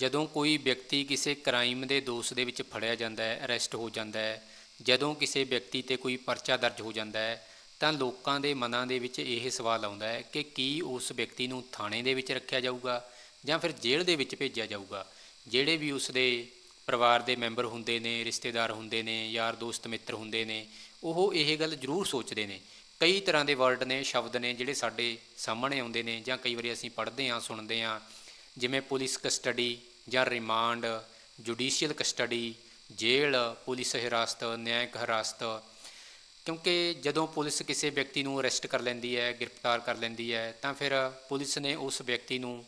ਜਦੋਂ ਕੋਈ ਵਿਅਕਤੀ ਕਿਸੇ ਕ੍ਰਾਈਮ ਦੇ ਦੋਸ਼ ਦੇ ਵਿੱਚ ਫੜਿਆ ਜਾਂਦਾ ਹੈ, ਅਰੈਸਟ ਹੋ ਜਾਂਦਾ ਹੈ, ਜਦੋਂ ਕਿਸੇ ਵਿਅਕਤੀ ਤੇ ਕੋਈ ਪਰਚਾ ਦਰਜ ਹੋ ਜਾਂਦਾ ਹੈ, ਤਾਂ ਲੋਕਾਂ ਦੇ ਮਨਾਂ ਦੇ ਵਿੱਚ ਇਹ ਸਵਾਲ ਆਉਂਦਾ ਹੈ ਕਿ ਕੀ ਉਸ ਵਿਅਕਤੀ ਨੂੰ ਥਾਣੇ ਦੇ ਵਿੱਚ ਰੱਖਿਆ ਜਾਊਗਾ ਜਾਂ ਫਿਰ ਜੇਲ੍ਹ ਦੇ ਵਿੱਚ ਭੇਜਿਆ ਜਾਊਗਾ? ਜਿਹੜੇ ਵੀ ਉਸ ਦੇ ਪਰਿਵਾਰ ਦੇ ਮੈਂਬਰ ਹੁੰਦੇ ਨੇ, ਰਿਸ਼ਤੇਦਾਰ ਹੁੰਦੇ ਨੇ, ਯਾਰ ਦੋਸਤ, ਮਿੱਤਰ ਹੁੰਦੇ ਨੇ, ਉਹ ਇਹ ਗੱਲ ਜ਼ਰੂਰ ਸੋਚਦੇ ਨੇ। ਕਈ ਤਰ੍ਹਾਂ ਦੇ ਵਰਡ ਨੇ, ਸ਼ਬਦ ਨੇ ਜਿਹੜੇ ਸਾਡੇ ਸਾਹਮਣੇ ਆਉਂਦੇ ਨੇ ਜਾਂ ਕਈ ਵਾਰੀ ਅਸੀਂ ਪੜ੍ਹਦੇ ਹਾਂ, ਸੁਣਦੇ ਹਾਂ। ਜਿਵੇਂ ਪੁਲਿਸ ਕਸਟਡੀ ਜਾਂ ਰਿਮਾਂਡ ਜੁਡੀਸ਼ੀਅਲ ਕਸਟਡੀ ਜੇਲ੍ਹ, ਪੁਲਿਸ ਹਿਰਾਸਤ, ਨਿਆਂਇਕ ਹਿਰਾਸਤ। ਕਿਉਂਕਿ ਜਦੋਂ ਪੁਲਿਸ ਕਿਸੇ ਵਿਅਕਤੀ ਨੂੰ ਅਰੈਸਟ ਕਰ ਲੈਂਦੀ ਹੈ, ਗ੍ਰਿਫਤਾਰ ਕਰ ਲੈਂਦੀ ਹੈ, ਤਾਂ ਫਿਰ ਪੁਲਿਸ ਨੇ ਉਸ ਵਿਅਕਤੀ ਨੂੰ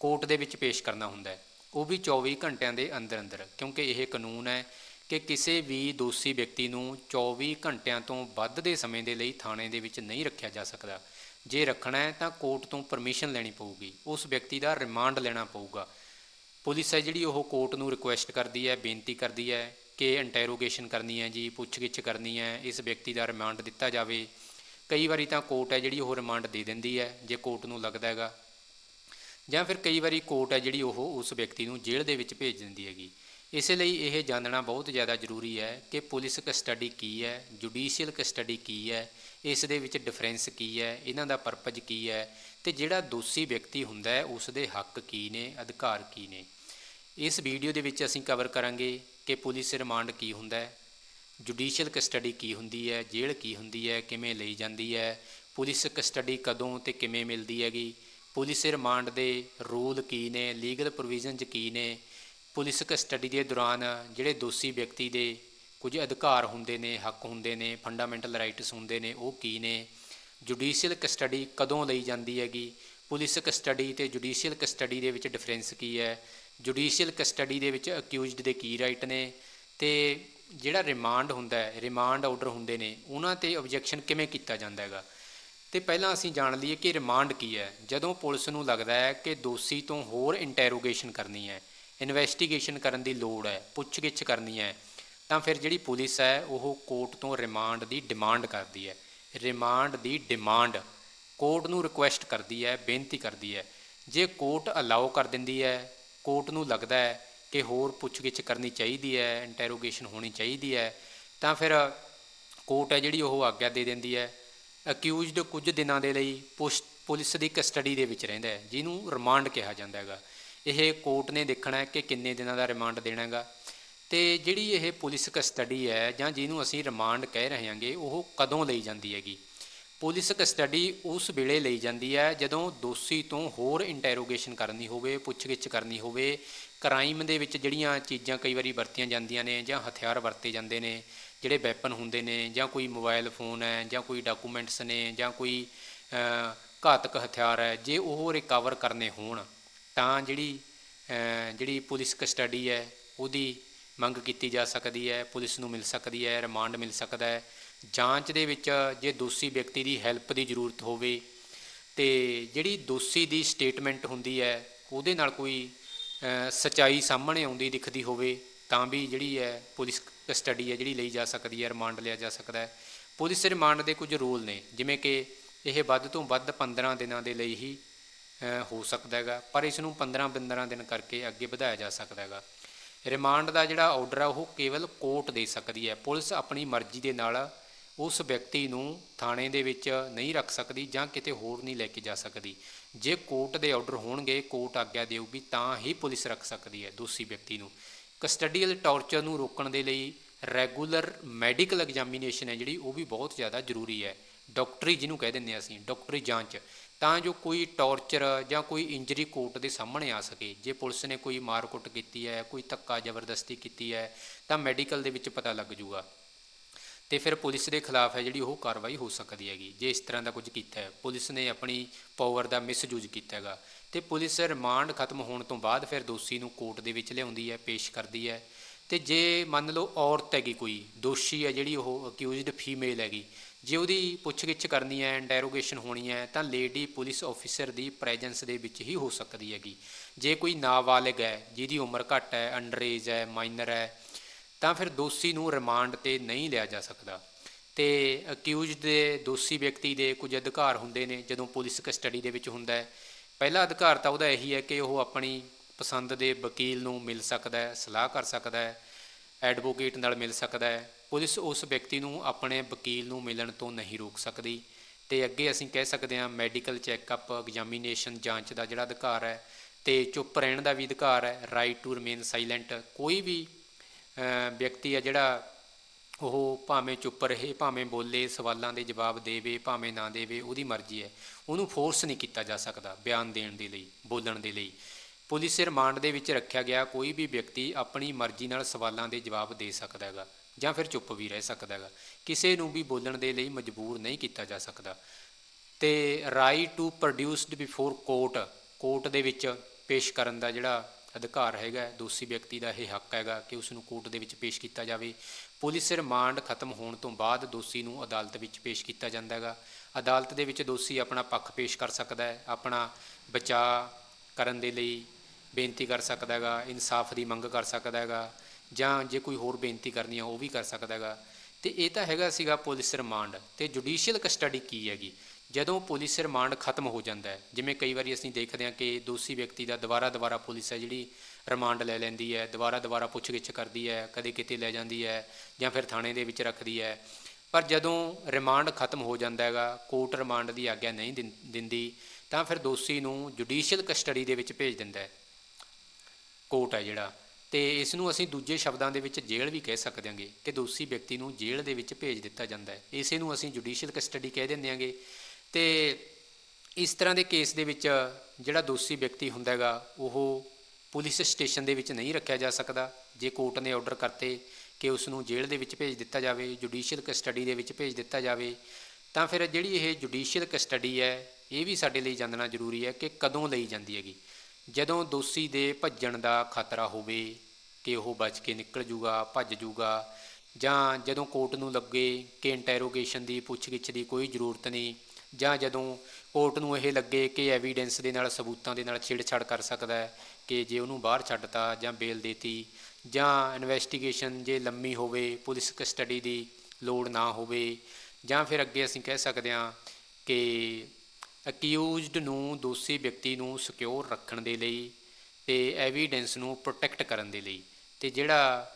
ਕੋਰਟ ਦੇ ਵਿੱਚ ਪੇਸ਼ ਕਰਨਾ ਹੁੰਦਾ ਹੈ। ਉਹ ਵੀ 24 ਘੰਟਿਆਂ ਦੇ ਅੰਦਰ ਅੰਦਰ ਕਿਉਂਕਿ ਇਹ ਕਾਨੂੰਨ ਹੈ ਕਿ ਕਿਸੇ ਵੀ ਦੋਸ਼ੀ ਵਿਅਕਤੀ ਨੂੰ 24 ਘੰਟਿਆਂ ਤੋਂ ਵੱਧ ਦੇ ਸਮੇਂ ਦੇ ਲਈ ਥਾਣੇ ਦੇ ਵਿੱਚ ਨਹੀਂ ਰੱਖਿਆ ਜਾ ਸਕਦਾ। ਜੇ ਰੱਖਣਾ ਹੈ ਤਾਂ ਕੋਰਟ ਤੋਂ ਪਰਮਿਸ਼ਨ ਲੈਣੀ ਪਊਗੀ। ਉਸ ਵਿਅਕਤੀ ਦਾ ਰਿਮਾਂਡ ਲੈਣਾ ਪਊਗਾ। ਪੁਲਿਸ ਹੈ ਜਿਹੜੀ ਉਹ ਕੋਰਟ ਨੂੰ ਰਿਕੁਐਸਟ ਕਰਦੀ ਹੈ, ਬੇਨਤੀ ਕਰਦੀ ਹੈ ਕਿ ਇੰਟਰੋਗੇਸ਼ਨ ਕਰਨੀ ਹੈ ਜੀ, ਪੁੱਛਗਿੱਛ ਕਰਨੀ ਹੈ, ਇਸ ਵਿਅਕਤੀ ਦਾ ਰਿਮਾਂਡ ਦਿੱਤਾ ਜਾਵੇ। ਕਈ ਵਾਰੀ ਤਾਂ ਕੋਰਟ ਹੈ ਜਿਹੜੀ ਉਹ ਰਿਮਾਂਡ ਦੇ ਦਿੰਦੀ ਹੈ, ਜੇ ਕੋਰਟ ਨੂੰ ਲੱਗਦਾ ਹੈਗਾ। ਜਾਂ ਫਿਰ ਕਈ ਵਾਰੀ ਕੋਰਟ ਹੈ ਜਿਹੜੀ ਉਹ ਉਸ ਵਿਅਕਤੀ ਨੂੰ ਜੇਲ੍ਹ ਦੇ ਵਿੱਚ ਭੇਜ ਦਿੰਦੀ ਹੈਗੀ। ਇਸੇ ਲਈ ਇਹ ਜਾਣਨਾ ਬਹੁਤ ਜ਼ਿਆਦਾ ਜ਼ਰੂਰੀ ਹੈ ਕਿ ਪੁਲਿਸ ਕਸਟਡੀ ਕੀ ਹੈ ਜੁਡੀਸ਼ੀਅਲ ਕਸਟਡੀ ਕੀ ਹੈ, ਇਸ ਦੇ ਵਿੱਚ ਡਿਫਰੈਂਸ ਕੀ ਹੈ, ਇਹਨਾਂ ਦਾ ਪਰਪਸ ਕੀ ਹੈ, ਤੇ ਜਿਹੜਾ ਦੋਸ਼ੀ ਵਿਅਕਤੀ ਹੁੰਦਾ ਹੈ, ਉਸ ਦੇ ਹੱਕ ਕੀ ਨੇ, ਅਧਿਕਾਰ ਕੀ ਨੇ। ਇਸ ਵੀਡੀਓ ਦੇ ਵਿੱਚ ਅਸੀਂ ਕਵਰ ਕਰਾਂਗੇ ਕਿ ਪੁਲਿਸ ਰਿਮਾਂਡ ਕੀ ਹੁੰਦਾ ਹੈ ਜੁਡੀਸ਼ੀਅਲ ਕਸਟਡੀ ਕੀ ਹੁੰਦੀ ਹੈ, ਜੇਲ੍ਹ ਕੀ ਹੁੰਦੀ ਹੈ, ਕਿਵੇਂ ਲਈ ਜਾਂਦੀ ਹੈ, ਪੁਲਿਸ ਕਸਟਡੀ ਕਦੋਂ ਤੇ ਕਿਵੇਂ ਮਿਲਦੀ ਹੈਗੀ, ਪੁਲਿਸ ਰਿਮਾਂਡ ਦੇ ਰੂਲ ਕੀ ਨੇ ਲੀਗਲ ਪ੍ਰੋਵੀਜ਼ਨਸ ਕੀ ਨੇ, ਪੁਲਿਸ ਕਸਟਡੀ ਦੇ ਦੌਰਾਨ ਜਿਹੜੇ ਦੋਸ਼ੀ ਵਿਅਕਤੀ ਦੇ ਕੁਝ ਅਧਿਕਾਰ ਹੁੰਦੇ ਨੇ, ਹੱਕ ਹੁੰਦੇ ਨੇ ਫੰਡਾਮੈਂਟਲ ਰਾਈਟਸ ਹੁੰਦੇ ਨੇ, ਉਹ ਕੀ ਨੇ ਜੁਡੀਸ਼ੀਅਲ ਕਸਟਡੀ ਕਦੋਂ ਲਈ ਜਾਂਦੀ ਹੈਗੀ, ਪੁਲਿਸ ਕਸਟਡੀ ਤੇ ਜੁਡੀਸ਼ੀਅਲ ਕਸਟਡੀ ਦੇ ਵਿੱਚ ਡਿਫਰੈਂਸ ਕੀ ਹੈ ਜੁਡੀਸ਼ੀਅਲ ਕਸਟਡੀ ਦੇ ਵਿੱਚ ਅਕਿਊਜ਼ਡ ਦੇ ਕੀ ਰਾਈਟ ਨੇ ਤੇ ਜਿਹੜਾ ਰਿਮਾਂਡ ਹੁੰਦਾ ਹੈ, ਰਿਮਾਂਡ ਆਰਡਰ ਹੁੰਦੇ ਨੇ, ਉਹਨਾਂ ਤੇ ਆਬਜੈਕਸ਼ਨ ਕਿਵੇਂ ਕੀਤਾ ਜਾਂਦਾ ਹੈਗਾ? ਤੇ ਪਹਿਲਾਂ ਅਸੀਂ ਜਾਣ ਲਈਏ ਕਿ ਰਿਮਾਂਡ ਕੀ ਹੈ। ਜਦੋਂ ਪੁਲਿਸ ਨੂੰ ਲੱਗਦਾ ਹੈ ਕਿ ਦੋਸ਼ੀ ਤੋਂ ਹੋਰ ਇੰਟਰੋਗੇਸ਼ਨ ਕਰਨੀ ਹੈ ਇਨਵੈਸਟੀਗੇਸ਼ਨ ਕਰਨ ਦੀ ਲੋੜ ਹੈ, ਪੁੱਛਗਿੱਛ ਕਰਨੀ ਹੈ, ਤਾਂ ਫਿਰ ਜਿਹੜੀ ਪੁਲਿਸ ਹੈ, ਉਹ ਕੋਰਟ ਤੋਂ ਰਿਮਾਂਡ ਦੀ ਡਿਮਾਂਡ ਕਰਦੀ ਹੈ। ਰਿਮਾਂਡ ਦੀ ਡਿਮਾਂਡ ਕੋਰਟ ਨੂੰ ਰਿਕੁਐਸਟ ਕਰਦੀ ਹੈ, ਬੇਨਤੀ ਕਰਦੀ ਹੈ। ਜੇ ਕੋਰਟ ਅਲਾਉ ਕਰ ਦਿੰਦੀ ਹੈ ਕੋਰਟ ਨੂੰ ਲੱਗਦਾ ਹੈ ਕਿ ਹੋਰ ਪੁੱਛਗਿੱਛ ਕਰਨੀ ਚਾਹੀਦੀ ਹੈ ਇੰਟਰੋਗੇਸ਼ਨ ਹੋਣੀ ਚਾਹੀਦੀ ਹੈ, ਤਾਂ ਫਿਰ ਕੋਰਟ ਹੈ ਜਿਹੜੀ ਉਹ ਆਗਿਆ ਦੇ ਦਿੰਦੀ ਹੈ। ਅਕਿਊਜ਼ਡ ਕੁਝ ਦਿਨਾਂ ਦੇ ਲਈ ਪੁਸ਼- ਪੁਲਿਸ ਦੀ ਕਸਟਡੀ ਦੇ ਵਿੱਚ ਰਹਿੰਦਾ ਹੈ, ਜਿਹਨੂੰ ਰਿਮਾਂਡ ਕਿਹਾ ਜਾਂਦਾ ਹੈਗਾ। ਇਹ ਕੋਰਟ ਨੇ ਦੇਖਣਾ ਹੈ ਕਿ ਕਿੰਨੇ ਦਿਨਾਂ ਦਾ ਰਿਮਾਂਡ ਦੇਣਾ ਹੈਗਾ। ਤੇ ਜਿਹੜੀ ਇਹ ਪੁਲਿਸ ਕਸਟਡੀ ਹੈ ਜਾਂ ਜਿਹਨੂੰ ਅਸੀਂ ਰਿਮਾਂਡ ਕਹਿ ਰਹੇ ਹਾਂਗੇ, ਉਹ ਕਦੋਂ ਲਈ ਜਾਂਦੀ ਹੈਗੀ? ਪੁਲਿਸ ਕਸਟਡੀ ਉਸ ਵੇਲੇ ਲਈ ਜਾਂਦੀ ਹੈ ਜਦੋਂ ਦੋਸ਼ੀ ਤੋਂ ਹੋਰ ਇੰਟਰੋਗੇਸ਼ਨ ਕਰਨੀ ਹੋਵੇ, ਪੁੱਛਗਿੱਛ ਕਰਨੀ ਹੋਵੇ ਕ੍ਰਾਈਮ ਦੇ ਵਿੱਚ ਜਿਹੜੀਆਂ ਚੀਜ਼ਾਂ ਕਈ ਵਾਰੀ ਵਰਤੀਆਂ ਜਾਂਦੀਆਂ ਨੇ ਜਾਂ ਹਥਿਆਰ ਵਰਤੇ ਜਾਂਦੇ ਨੇ, ਜਿਹੜੇ ਵੈਪਨ ਹੁੰਦੇ ਨੇ ਜਾਂ ਕੋਈ ਮੋਬਾਈਲ ਫੋਨ ਹੈ ਜਾਂ ਕੋਈ ਡਾਕੂਮੈਂਟਸ ਨੇ ਜਾਂ ਕੋਈ ਘਾਤਕ ਹਥਿਆਰ ਹੈ, ਜੇ ਉਹ ਰਿਕਵਰ ਕਰਨੇ ਹੋਣ, ਤਾਂ ਜਿਹੜੀ ਜਿਹੜੀ ਪੁਲਿਸ ਕਸਟਡੀ ਹੈ ਉਹਦੀ ਮੰਗ ਕੀਤੀ ਜਾ ਸਕਦੀ ਹੈ, ਪੁਲਿਸ ਨੂੰ ਮਿਲ ਸਕਦੀ ਹੈ ਰਿਮਾਂਡ ਮਿਲ ਸਕਦਾ ਹੈ ਜਾਂਚ ਦੇ ਵਿੱਚ ਜੇ ਦੋਸ਼ੀ ਵਿਅਕਤੀ ਦੀ ਹੈਲਪ ਦੀ ਜ਼ਰੂਰਤ ਹੋਵੇ ਤੇ ਜਿਹੜੀ ਦੋਸ਼ੀ ਦੀ ਸਟੇਟਮੈਂਟ ਹੁੰਦੀ ਹੈ ਉਹਦੇ ਨਾਲ ਕੋਈ ਅ, ਸਚਾਈ ਸਾਹਮਣੇ ਆਉਂਦੀ ਦਿਖਦੀ ਹੋਵੇ ਤਾਂ ਵੀ ਜਿਹੜੀ ਹੈ ਪੁਲਿਸ ਕਸਟਡੀ ਹੈ ਜਿਹੜੀ ਲਈ ਜਾ ਸਕਦੀ ਹੈ ਰਿਮਾਂਡ ਲਿਆ ਜਾ ਸਕਦਾ ਹੈ। ਪੁਲਿਸ ਰਿਮਾਂਡ ਦੇ ਕੁਝ ਰੂਲ ਨੇ ਜਿਵੇਂ ਕਿ ਇਹ ਵੱਧ ਤੋਂ ਵੱਧ 15 ਦਿਨਾਂ ਦੇ ਲਈ ਹੀ ਹੋ ਸਕਦਾ ਹੈਗਾ ਪਰ ਇਸ ਨੂੰ 15 15 ਦਿਨ ਕਰਕੇ ਅੱਗੇ ਵਧਾਇਆ ਜਾ ਸਕਦਾ ਹੈਗਾ। ਰਿਮਾਂਡ ਦਾ ਜਿਹੜਾ ਆਰਡਰ ਆ ਉਹ ਕੇਵਲ ਕੋਰਟ ਦੇ ਸਕਦੀ ਹੈ। ਪੁਲਿਸ ਆਪਣੀ ਮਰਜ਼ੀ ਦੇ ਨਾਲ ਉਸ ਵਿਅਕਤੀ ਨੂੰ ਥਾਣੇ ਦੇ ਵਿੱਚ ਨਹੀਂ ਰੱਖ ਸਕਦੀ ਜਾਂ ਕਿਤੇ ਹੋਰ ਨਹੀਂ ਲੈ ਕੇ ਜਾ ਸਕਦੀ। ਜੇ ਕੋਰਟ ਦੇ ਆਰਡਰ ਹੋਣਗੇ, ਕੋਰਟ ਆਗਿਆ ਦੇਊਗੀ, ਤਾਂ ਹੀ ਪੁਲਿਸ ਰੱਖ ਸਕਦੀ ਹੈ ਦੋਸ਼ੀ ਵਿਅਕਤੀ ਨੂੰ। ਕਸਟਡੀਅਲ ਟਾਰਚਰ ਨੂੰ ਰੋਕਣ ਦੇ ਲਈ ਰੈਗੂਲਰ ਮੈਡੀਕਲ ਐਗਜ਼ਾਮੀਨੇਸ਼ਨ ਹੈ ਜਿਹੜੀ, ਉਹ ਵੀ ਬਹੁਤ ਜ਼ਿਆਦਾ ਜ਼ਰੂਰੀ ਹੈ। ਡਾਕਟਰੀ ਜਿਹਨੂੰ ਕਹਿ ਦਿੰਦੇ ਹਾਂ ਅਸੀਂ, ਡਾਕਟਰੀ ਜਾਂਚ। ਤਾਂ ਜੋ ਕੋਈ ਟਾਰਚਰ ਜਾਂ ਕੋਈ ਇੰਜਰੀ ਕੋਰਟ ਦੇ ਸਾਹਮਣੇ ਆ ਸਕੇ। ਜੇ ਪੁਲਿਸ ਨੇ ਕੋਈ ਮਾਰਕੁੱਟ ਕੀਤੀ ਹੈ, ਕੋਈ ਧੱਕਾ ਜ਼ਬਰਦਸਤੀ ਕੀਤੀ ਹੈ, ਤਾਂ ਮੈਡੀਕਲ ਦੇ ਵਿੱਚ ਪਤਾ ਲੱਗ ਜੂਗਾ। ਤੇ ਫਿਰ ਪੁਲਿਸ ਦੇ ਖਿਲਾਫ ਹੈ ਜਿਹੜੀ ਉਹ ਕਾਰਵਾਈ ਹੋ ਸਕਦੀ ਹੈਗੀ, ਜੇ ਇਸ ਤਰ੍ਹਾਂ ਦਾ ਕੁਝ ਕੀਤਾ ਹੈ। ਪੁਲਿਸ ਨੇ ਆਪਣੀ ਪਾਵਰ ਦਾ ਮਿਸਯੂਜ਼ ਕੀਤਾ ਹੈਗਾ। ਤੇ ਪੁਲਿਸ ਰਿਮਾਂਡ ਖਤਮ ਹੋਣ ਤੋਂ ਬਾਅਦ ਫਿਰ ਦੋਸ਼ੀ ਨੂੰ ਕੋਰਟ ਦੇ ਵਿੱਚ ਲਿਆਉਂਦੀ ਹੈ, ਪੇਸ਼ ਕਰਦੀ ਹੈ। ਤੇ ਜੇ ਮੰਨ ਲਓ ਔਰਤ ਹੈਗੀ ਕੋਈ, ਦੋਸ਼ੀ ਹੈ ਜਿਹੜੀ ਉਹ ਅਕਿਊਜ਼ਡ ਫੀਮੇਲ ਹੈਗੀ, ਜੇ ਉਹਦੀ ਪੁੱਛਗਿੱਛ ਕਰਨੀ ਹੈ ਡੈਰੋਗੇਸ਼ਨ ਹੋਣੀ ਹੈ, ਤਾਂ ਲੇਡੀ ਪੁਲਿਸ ਆਫੀਸਰ ਦੀ ਪ੍ਰੈਜ਼ੈਂਸ ਦੇ ਵਿੱਚ ਹੀ ਹੋ ਸਕਦੀ ਹੈਗੀ। ਜੇ ਕੋਈ ਨਾਬਾਲਿਗ ਹੈ, ਜਿਹਦੀ ਉਮਰ ਘੱਟ ਹੈ ਅੰਡਰ ਏਜ ਹੈ ਮਾਈਨਰ ਹੈ ਤਾਂ ਫਿਰ ਦੋਸ਼ੀ ਨੂੰ ਰਿਮਾਂਡ ਤੇ ਨਹੀਂ ਲਿਆ ਜਾ ਸਕਦਾ। ਤੇ ਅਕਿਊਜ਼ਡ ਦੇ, ਦੋਸ਼ੀ ਵਿਅਕਤੀ ਦੇ ਕੁਝ ਅਧਿਕਾਰ ਹੁੰਦੇ ਨੇ, ਜਦੋਂ ਪੁਲਿਸ ਕਸਟਡੀ ਦੇ ਵਿੱਚ ਹੁੰਦਾ ਹੈ। ਪਹਿਲਾ ਅਧਿਕਾਰ ਤਾਂ ਉਹਦਾ ਇਹੀ ਹੈ ਕਿ ਉਹ ਆਪਣੀ ਪਸੰਦ ਦੇ ਵਕੀਲ ਨੂੰ ਮਿਲ ਸਕਦਾ ਹੈ, ਸਲਾਹ ਕਰ ਸਕਦਾ ਹੈ ਐਡਵੋਕੇਟ ਨਾਲ ਮਿਲ ਸਕਦਾ ਹੈ। ਪੁਲਿਸ ਉਸ ਵਿਅਕਤੀ ਨੂੰ ਆਪਣੇ ਵਕੀਲ ਨੂੰ ਮਿਲਣ ਤੋਂ ਨਹੀਂ ਰੋਕ ਸਕਦੀ। ਤੇ ਅੱਗੇ ਅਸੀਂ ਕਹਿ ਸਕਦੇ ਹਾਂ ਮੈਡੀਕਲ ਚੈੱਕਅਪ ਐਗਜ਼ਾਮੀਨੇਸ਼ਨ ਜਾਂਚ ਦਾ ਜਿਹੜਾ ਅਧਿਕਾਰ ਹੈ, ਤੇ ਚੁੱਪ ਰਹਿਣ ਦਾ ਵੀ ਅਧਿਕਾਰ ਹੈ ਰਾਈਟ ਟੂ ਰਿਮੇਨ ਸਾਇਲੈਂਟ ਕੋਈ ਵੀ ਵਿਅਕਤੀ ਆ ਜਿਹੜਾ ਉਹ ਭਾਵੇਂ ਚੁੱਪ ਰਹੇ, ਭਾਵੇਂ ਬੋਲੇ, ਸਵਾਲਾਂ ਦੇ ਜਵਾਬ ਦੇਵੇ, ਭਾਵੇਂ ਨਾ ਦੇਵੇ, ਉਹਦੀ ਮਰਜ਼ੀ ਹੈ। ਉਹਨੂੰ ਫੋਰਸ ਨਹੀਂ ਕੀਤਾ ਜਾ ਸਕਦਾ ਬਿਆਨ ਦੇਣ ਦੇ ਲਈ, ਬੋਲਣ ਦੇ ਲਈ। ਪੁਲਿਸ ਰਿਮਾਂਡ ਦੇ ਵਿੱਚ ਰੱਖਿਆ ਗਿਆ ਕੋਈ ਵੀ ਵਿਅਕਤੀ ਆਪਣੀ ਮਰਜ਼ੀ ਨਾਲ ਸਵਾਲਾਂ ਦੇ ਜਵਾਬ ਦੇ ਸਕਦਾ ਹੈਗਾ ਜਾਂ ਫਿਰ ਚੁੱਪ ਵੀ ਰਹਿ ਸਕਦਾ ਹੈਗਾ। ਕਿਸੇ ਨੂੰ ਵੀ ਬੋਲਣ ਦੇ ਲਈ ਮਜਬੂਰ ਨਹੀਂ ਕੀਤਾ ਜਾ ਸਕਦਾ। ਤੇ right to produced before court court ਦੇ ਵਿੱਚ ਪੇਸ਼ ਕਰਨ ਦਾ ਜਿਹੜਾ ਅਧਿਕਾਰ ਹੈਗਾ ਦੋਸ਼ੀ ਵਿਅਕਤੀ ਦਾ ਇਹ ਹੱਕ ਹੈਗਾ ਕਿ ਉਸ ਨੂੰ ਕੋਰਟ ਦੇ ਵਿੱਚ ਪੇਸ਼ ਕੀਤਾ ਜਾਵੇ। ਪੁਲਿਸ ਰਿਮਾਂਡ ਖਤਮ ਹੋਣ ਤੋਂ ਬਾਅਦ ਦੋਸ਼ੀ ਨੂੰ ਅਦਾਲਤ ਵਿੱਚ ਪੇਸ਼ ਕੀਤਾ ਜਾਂਦਾ ਹੈਗਾ। ਅਦਾਲਤ ਦੇ ਵਿੱਚ ਦੋਸ਼ੀ ਆਪਣਾ ਪੱਖ ਪੇਸ਼ ਕਰ ਸਕਦਾ ਹੈ, ਆਪਣਾ ਬਚਾਅ ਕਰਨ ਦੇ ਲਈ ਬੇਨਤੀ ਕਰ ਸਕਦਾ ਹੈਗਾ, ਇਨਸਾਫ ਦੀ ਮੰਗ ਕਰ ਸਕਦਾ ਹੈਗਾ, ਜਾਂ ਜੇ ਕੋਈ ਹੋਰ ਬੇਨਤੀ ਕਰਨੀ ਆ ਉਹ ਵੀ ਕਰ ਸਕਦਾ ਹੈਗਾ। ਤੇ ਇਹ ਤਾਂ ਹੈਗਾ ਸੀਗਾ ਪੁਲਿਸ ਰਿਮਾਂਡ। ਤੇ ਜੁਡੀਸ਼ੀਅਲ ਕਸਟਡੀ ਕੀ ਹੈਗੀ? ਜਦੋਂ ਪੁਲਿਸ ਰਿਮਾਂਡ ਖਤਮ ਹੋ ਜਾਂਦਾ ਹੈ, ਜਿਵੇਂ ਕਈ ਵਾਰੀ ਅਸੀਂ ਦੇਖਦੇ ਹਾਂ ਕਿ ਦੋਸ਼ੀ ਵਿਅਕਤੀ ਦਾ ਦੁਬਾਰਾ ਦੁਬਾਰਾ ਪੁਲਿਸ ਹੈ ਜਿਹੜੀ ਰਿਮਾਂਡ ਲੈ ਲੈਂਦੀ ਹੈ ਦੁਬਾਰਾ ਦੁਬਾਰਾ ਪੁੱਛਗਿੱਛ ਕਰਦੀ ਹੈ, ਕਦੇ ਕਿਤੇ ਲੈ ਜਾਂਦੀ ਹੈ ਜਾਂ ਫਿਰ ਥਾਣੇ ਦੇ ਵਿੱਚ ਰੱਖਦੀ ਹੈ। ਪਰ ਜਦੋਂ ਰਿਮਾਂਡ ਖਤਮ ਹੋ ਜਾਂਦਾ ਹੈਗਾ, ਕੋਰਟ ਰਿਮਾਂਡ ਦੀ ਆਗਿਆ ਨਹੀਂ ਦਿੰ- ਦਿੰਦੀ, ਤਾਂ ਫਿਰ ਦੋਸ਼ੀ ਨੂੰ ਜੁਡੀਸ਼ੀਅਲ ਕਸਟਡੀ ਦੇ ਵਿੱਚ ਭੇਜ ਦਿੰਦਾ ਹੈ। ਕੋਰਟ ਹੈ ਜਿਹੜਾ। ਤੇ ਇਸ ਨੂੰ ਅਸੀਂ ਦੂਜੇ ਸ਼ਬਦਾਂ ਦੇ ਵਿੱਚ ਜੇਲ੍ਹ ਵੀ ਕਹਿ ਸਕਦੇ ਹਾਂਗੇ ਕਿ ਦੋਸ਼ੀ ਵਿਅਕਤੀ ਨੂੰ ਜੇਲ੍ਹ ਦੇ ਵਿੱਚ ਭੇਜ ਦਿੱਤਾ ਜਾਂਦਾ ਹੈ। ਇਸੇ ਨੂੰ ਅਸੀਂ ਜੁਡੀਸ਼ੀਅਲ ਕਸਟਡੀ ਕਹਿ ਦਿੰਦੇ ਹਾਂਗੇ। ਤੇ ਇਸ ਤਰ੍ਹਾਂ ਦੇ ਕੇਸ ਦੇ ਵਿੱਚ ਜਿਹੜਾ ਦੋਸ਼ੀ ਵਿਅਕਤੀ ਹੁੰਦਾ ਹੈਗਾ, ਉਹ ਪੁਲਿਸ ਸਟੇਸ਼ਨ ਦੇ ਵਿੱਚ ਨਹੀਂ ਰੱਖਿਆ ਜਾ ਸਕਦਾ। ਜੇ ਕੋਰਟ ਨੇ ਆਰਡਰ ਕਰਤੇ ਕਿ ਉਸ ਨੂੰ ਜੇਲ੍ਹ ਦੇ ਵਿੱਚ ਭੇਜ ਦਿੱਤਾ ਜਾਵੇ ਜੁਡੀਸ਼ੀਅਲ ਕਸਟਡੀ ਦੇ ਵਿੱਚ ਭੇਜ ਦਿੱਤਾ ਜਾਵੇ, ਤਾਂ ਫਿਰ ਜਿਹੜੀ ਇਹ ਜੁਡੀਸ਼ੀਅਲ ਕਸਟਡੀ ਹੈ, ਇਹ ਵੀ ਸਾਡੇ ਲਈ ਜਾਣਨਾ ਜ਼ਰੂਰੀ ਹੈ ਕਿ ਕਦੋਂ ਲਈ ਜਾਂਦੀ ਹੈਗੀ। ਜਦੋਂ ਦੋਸ਼ੀ ਦੇ ਭੱਜਣ ਦਾ ਖਤਰਾ ਹੋਵੇ, ਕਿ ਉਹ ਬਚ ਕੇ ਨਿਕਲ ਜੂਗਾ, ਭੱਜ ਜੂਗਾ, ਜਾਂ ਜਦੋਂ ਕੋਰਟ ਨੂੰ ਲੱਗੇ ਕਿ ਇੰਟਰੋਗੇਸ਼ਨ ਦੀ, ਪੁੱਛਗਿੱਛ ਦੀ ਕੋਈ ਜ਼ਰੂਰਤ ਨਹੀਂ ਜਾਂ ਜਦੋਂ ਕੋਰਟ ਨੂੰ ਇਹ ਲੱਗੇ ਕਿ ਐਵੀਡੈਂਸ ਦੇ ਨਾਲ, ਸਬੂਤਾਂ ਦੇ ਨਾਲ ਛੇੜਛਾੜ ਕਰ ਸਕਦਾ ਹੈ ਕਿ ਜੇ ਉਹਨੂੰ ਬਾਹਰ ਛੱਡਤਾ ਜਾਂ ਬੇਲ ਦੇਤੀ ਜਾਂ ਇਨਵੈਸਟੀਗੇਸ਼ਨ ਜੇ ਲੰਮੀ ਹੋਵੇ, ਪੁਲਿਸ ਕਸਟਡੀ ਦੀ ਲੋੜ ਨਾ ਹੋਵੇ, ਜਾਂ ਫਿਰ ਅੱਗੇ ਅਸੀਂ ਕਹਿ ਸਕਦੇ ਹਾਂ ਕਿ ਅਕਿਊਜ਼ਡ ਨੂੰ, ਦੋਸ਼ੀ ਵਿਅਕਤੀ ਨੂੰ ਸਿਕਿਉਰ ਰੱਖਣ ਦੇ ਲਈ ਤੇ ਐਵੀਡੈਂਸ ਨੂੰ ਪ੍ਰੋਟੈਕਟ ਕਰਨ ਦੇ ਲਈ ਤੇ ਜਿਹੜਾ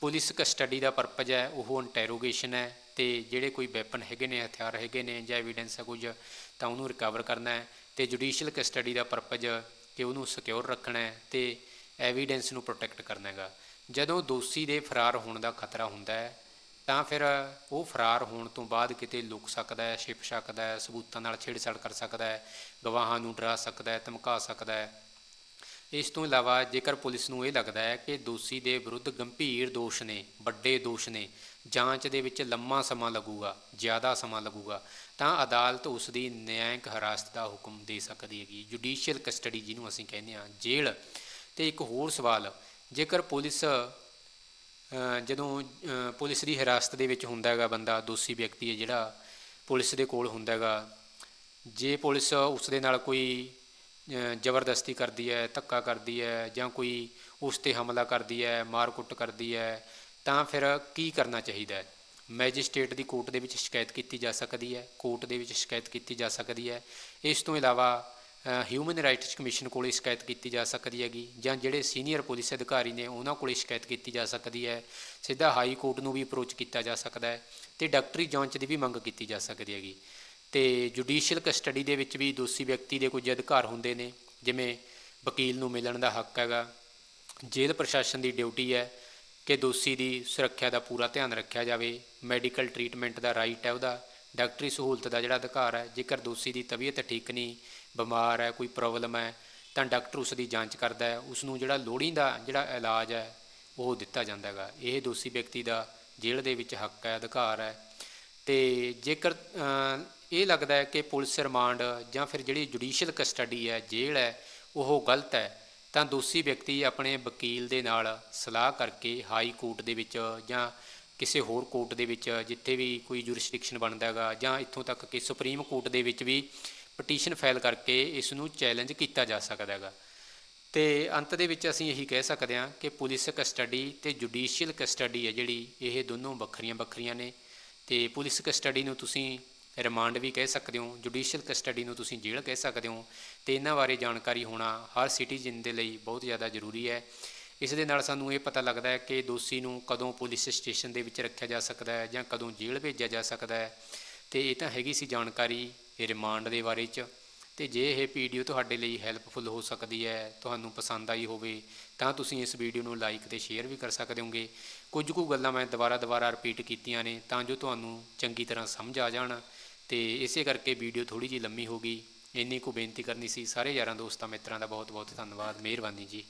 ਪੁਲਿਸ ਕਸਟਡੀ ਦਾ ਪਰਪਸ ਹੈ, ਉਹ ਇੰਟਰੋਗੇਸ਼ਨ ਹੈ। ਤੇ ਜਿਹੜੇ ਕੋਈ ਵੈਪਨ ਹੈਗੇ ਨੇ, ਹਥਿਆਰ ਹੈਗੇ ਨੇ ਜਾਂ ਐਵੀਡੈਂਸ ਹੈ ਕੁਝ, ਤਾਂ ਉਹਨੂੰ ਰਿਕਵਰ ਕਰਨਾ ਹੈ ਤੇ ਜੁਡੀਸ਼ੀਅਲ ਕਸਟਡੀ ਦਾ ਪਰਪਸ ਕਿ ਉਹਨੂੰ ਸਿਕਿਉਰ ਰੱਖਣਾ ਹੈ ਤੇ ਐਵੀਡੈਂਸ ਨੂੰ ਪ੍ਰੋਟੈਕਟ ਕਰਨਾ ਹੈਗਾ। ਜਦੋਂ ਦੋਸ਼ੀ ਦੇ ਫਰਾਰ ਹੋਣ ਦਾ ਖਤਰਾ ਹੁੰਦਾ ਹੈ, ਤਾਂ ਫਿਰ ਉਹ ਫਰਾਰ ਹੋਣ ਤੋਂ ਬਾਅਦ ਕਿਤੇ ਲੁਕ ਸਕਦਾ ਹੈ, ਛਿਪ ਸਕਦਾ ਹੈ, ਸਬੂਤਾਂ ਨਾਲ ਛੇੜਛਾੜ ਕਰ ਸਕਦਾ ਹੈ, ਗਵਾਹਾਂ ਨੂੰ ਡਰਾ ਸਕਦਾ ਹੈ, ਧਮਕਾ ਸਕਦਾ ਹੈ। ਇਸ ਤੋਂ ਇਲਾਵਾ ਜੇਕਰ ਪੁਲਿਸ ਨੂੰ ਇਹ ਲੱਗਦਾ ਹੈ ਕਿ ਦੋਸ਼ੀ ਦੇ ਵਿਰੁੱਧ ਗੰਭੀਰ ਦੋਸ਼ ਨੇ, ਵੱਡੇ ਦੋਸ਼ ਨੇ, ਜਾਂਚ ਦੇ ਵਿੱਚ ਲੰਮਾ ਸਮਾਂ ਲੱਗੂਗਾ, ਜ਼ਿਆਦਾ ਸਮਾਂ ਲੱਗੂਗਾ, ਤਾਂ ਅਦਾਲਤ ਉਸ ਦੀ ਨਿਆਂਇਕ ਹਿਰਾਸਤ ਦਾ ਹੁਕਮ ਦੇ ਸਕਦੀ ਹੈਗੀ। ਜੁਡੀਸ਼ੀਅਲ ਕਸਟਡੀ ਜਿਹਨੂੰ ਅਸੀਂ ਕਹਿੰਦੇ ਹਾਂ, ਜੇਲ੍ਹ। ਤੇ ਇੱਕ ਹੋਰ ਸਵਾਲ, ਜੇਕਰ ਪੁਲਿਸ ਜਦੋਂ ਪੁਲਿਸ ਦੀ ਹਿਰਾਸਤ ਦੇ ਵਿੱਚ ਹੁੰਦਾ ਹੈਗਾ ਬੰਦਾ, ਦੋਸ਼ੀ ਵਿਅਕਤੀ ਹੈ ਜਿਹੜਾ, ਪੁਲਿਸ ਦੇ ਕੋਲ ਹੁੰਦਾ ਹੈਗਾ, ਜੇ ਪੁਲਿਸ ਉਸ ਦੇ ਨਾਲ ਕੋਈ ਜ਼ਬਰਦਸਤੀ ਕਰਦੀ ਹੈ, ਧੱਕਾ ਕਰਦੀ ਹੈ ਜਾਂ ਕੋਈ ਉਸ ਤੇ ਹਮਲਾ ਕਰਦੀ ਹੈ ਮਾਰ ਕੁੱਟ ਕਰਦੀ ਹੈ, ਤਾਂ ਫਿਰ ਕੀ ਕਰਨਾ ਚਾਹੀਦਾ ਹੈ? ਮੈਜਿਸਟ੍ਰੇਟ ਦੀ ਕੋਰਟ ਦੇ ਵਿੱਚ ਸ਼ਿਕਾਇਤ ਕੀਤੀ ਜਾ ਸਕਦੀ ਹੈ, ਕੋਰਟ ਦੇ ਵਿੱਚ ਸ਼ਿਕਾਇਤ ਕੀਤੀ ਜਾ ਸਕਦੀ ਹੈ। ਇਸ ਤੋਂ ਇਲਾਵਾ ਹਿਊਮਨ ਰਾਈਟਸ ਕਮਿਸ਼ਨ ਕੋਲੇ ਸ਼ਿਕਾਇਤ ਕੀਤੀ ਜਾ ਸਕਦੀ ਹੈਗੀ ਜਾਂ ਜਿਹੜੇ ਸੀਨੀਅਰ ਪੁਲਿਸ ਅਧਿਕਾਰੀ ਨੇ ਉਹਨਾਂ ਕੋਲੇ ਸ਼ਿਕਾਇਤ ਕੀਤੀ ਜਾ ਸਕਦੀ ਹੈ। ਸਿੱਧਾ ਹਾਈ ਕੋਰਟ ਨੂੰ ਵੀ ਅਪਰੋਚ ਕੀਤਾ ਜਾ ਸਕਦਾ ਹੈ ਤੇ ਡਾਕਟਰੀ ਜਾਂਚ ਦੀ ਵੀ ਮੰਗ ਕੀਤੀ ਜਾ ਸਕਦੀ ਹੈਗੀ। ਤੇ ਜੁਡੀਸ਼ੀਅਲ ਕਸਟਡੀ ਦੇ ਵਿੱਚ ਵੀ ਦੋਸ਼ੀ ਵਿਅਕਤੀ ਦੇ ਕੁਝ ਅਧਿਕਾਰ ਹੁੰਦੇ ਨੇ, ਜਿਵੇਂ ਵਕੀਲ ਨੂੰ ਮਿਲਣ ਦਾ ਹੱਕ ਹੈਗਾ, ਜੇਲ੍ਹ ਪ੍ਰਸ਼ਾਸਨ ਦੀ ਡਿਊਟੀ ਹੈ ਕਿ ਦੋਸ਼ੀ ਦੀ ਸੁਰੱਖਿਆ ਦਾ ਪੂਰਾ ਧਿਆਨ ਰੱਖਿਆ ਜਾਵੇ ਮੈਡੀਕਲ ਟਰੀਟਮੈਂਟ ਦਾ ਰਾਈਟ ਹੈ ਉਹਦਾ, ਡਾਕਟਰੀ ਸਹੂਲਤ ਦਾ ਜਿਹੜਾ ਅਧਿਕਾਰ ਹੈ, ਜੇਕਰ ਦੋਸ਼ੀ ਦੀ ਤਬੀਅਤ ਠੀਕ ਨਹੀਂ, ਬਿਮਾਰ ਹੈ, ਕੋਈ ਪ੍ਰੋਬਲਮ ਹੈ, ਤਾਂ ਡਾਕਟਰ ਉਸ ਦੀ ਜਾਂਚ ਕਰਦਾ ਹੈ ਉਸ ਨੂੰ ਜਿਹੜਾ ਲੋੜੀਂਦਾ ਜਿਹੜਾ ਇਲਾਜ ਹੈ, ਉਹ ਦਿੱਤਾ ਜਾਂਦਾ ਹੈਗਾ। ਇਹ ਦੋਸ਼ੀ ਵਿਅਕਤੀ ਦਾ ਜੇਲ੍ਹ ਦੇ ਵਿੱਚ ਹੱਕ ਹੈ, ਅਧਿਕਾਰ ਹੈ। ਤੇ ਜੇਕਰ ਇਹ ਲੱਗਦਾ ਹੈ ਕਿ ਪੁਲਿਸ ਰਿਮਾਂਡ ਜਾਂ ਫਿਰ ਜਿਹੜੀ ਜੁਡੀਸ਼ੀਅਲ ਕਸਟਡੀ ਹੈ, ਜੇਲ੍ਹ ਹੈ, ਉਹ ਗਲਤ ਹੈ। ਤਾਂ ਦੋਸ਼ੀ ਵਿਅਕਤੀ ਆਪਣੇ ਵਕੀਲ ਦੇ ਨਾਲ ਸਲਾਹ ਕਰਕੇ ਹਾਈ ਕੋਰਟ ਦੇ ਵਿੱਚ ਜਾਂ ਕਿਸੇ ਹੋਰ ਕੋਰਟ ਦੇ ਵਿੱਚ, ਜਿੱਥੇ ਵੀ ਕੋਈ ਜੁਰਿਸਡਿਕਸ਼ਨ ਬਣਦਾ ਹੈਗਾ, ਜਾਂ ਇੱਥੋਂ ਤੱਕ ਕਿ ਸੁਪਰੀਮ ਕੋਰਟ ਦੇ ਵਿੱਚ ਵੀ ਪਟੀਸ਼ਨ ਫਾਈਲ ਕਰਕੇ ਇਸ ਨੂੰ ਚੈਲੰਜ ਕੀਤਾ ਜਾ ਸਕਦਾ ਹੈਗਾ। ਤੇ ਅੰਤ ਦੇ ਵਿੱਚ ਅਸੀਂ ਇਹੀ ਕਹਿ ਸਕਦੇ ਹਾਂ ਕਿ ਪੁਲਿਸ ਕਸਟਡੀ ਤੇ ਜੁਡੀਸ਼ੀਅਲ ਕਸਟਡੀ ਹੈ ਜਿਹੜੀ, ਇਹ ਦੋਨੋਂ ਵੱਖਰੀਆਂ ਵੱਖਰੀਆਂ ਨੇ। ਤੇ ਪੁਲਿਸ ਕਸਟਡੀ ਨੂੰ ਤੁਸੀਂ ਰਿਮਾਂਡ ਵੀ ਕਹਿ ਸਕਦੇ ਹੋ ਜੁਡੀਸ਼ੀਅਲ ਕਸਟਡੀ ਨੂੰ ਤੁਸੀਂ ਜੇਲ੍ਹ ਕਹਿ ਸਕਦੇ ਹੋ, ਤੇ ਇਹਨਾਂ ਬਾਰੇ ਜਾਣਕਾਰੀ ਹੋਣਾ ਹਰ ਸਿਟੀਜ਼ਨ ਦੇ ਲਈ ਬਹੁਤ ਜ਼ਿਆਦਾ ਜ਼ਰੂਰੀ ਹੈ। ਇਸ ਦੇ ਨਾਲ ਸਾਨੂੰ ਇਹ ਪਤਾ ਲੱਗਦਾ ਹੈ ਕਿ ਦੋਸ਼ੀ ਨੂੰ ਕਦੋਂ ਪੁਲਿਸ ਸਟੇਸ਼ਨ ਦੇ ਵਿੱਚ ਰੱਖਿਆ ਜਾ ਸਕਦਾ ਹੈ ਜਾਂ ਕਦੋਂ ਜੇਲ੍ਹ ਭੇਜਿਆ ਜਾ ਸਕਦਾ ਹੈ, ਤੇ ਇਹ ਤਾਂ ਹੈਗੀ ਸੀ ਜਾਣਕਾਰੀ ਇਹ ਰਿਮਾਂਡ ਦੇ ਬਾਰੇ ਚ। ਤੇ ਜੇ ਇਹ ਵੀਡੀਓ ਤੁਹਾਡੇ ਲਈ ਹੈਲਪਫੁਲ ਹੋ ਸਕਦੀ ਹੈ, ਤੁਹਾਨੂੰ ਪਸੰਦ ਆਈ ਹੋਵੇ, ਤਾਂ ਤੁਸੀਂ ਇਸ ਵੀਡੀਓ ਨੂੰ ਲਾਈਕ ਤੇ ਸ਼ੇਅਰ ਵੀ ਕਰ ਸਕਦੇ ਹੋਗੇ। ਕੁਝ ਕੁ ਗੱਲਾਂ ਮੈਂ ਦੁਬਾਰਾ ਦੁਬਾਰਾ ਰਿਪੀਟ ਕੀਤੀਆਂ ਨੇ ਤਾਂ ਜੋ ਤੁਹਾਨੂੰ ਚੰਗੀ ਤਰ੍ਹਾਂ ਸਮਝ ਆ ਜਾਣ। ਤੇ ਇਸੇ ਕਰਕੇ ਵੀਡੀਓ ਥੋੜੀ ਜਿਹੀ ਲੰਮੀ ਹੋ ਗਈ। ਇੰਨੀ ਕੁ ਬੇਨਤੀ ਕਰਨੀ ਸੀ। ਸਾਰੇ ਯਾਰਾਂ ਦੋਸਤਾਂ, ਮਿੱਤਰਾਂ ਦਾ ਬਹੁਤ ਬਹੁਤ ਧੰਨਵਾਦ। ਮਿਹਰਬਾਨੀ ਜੀ।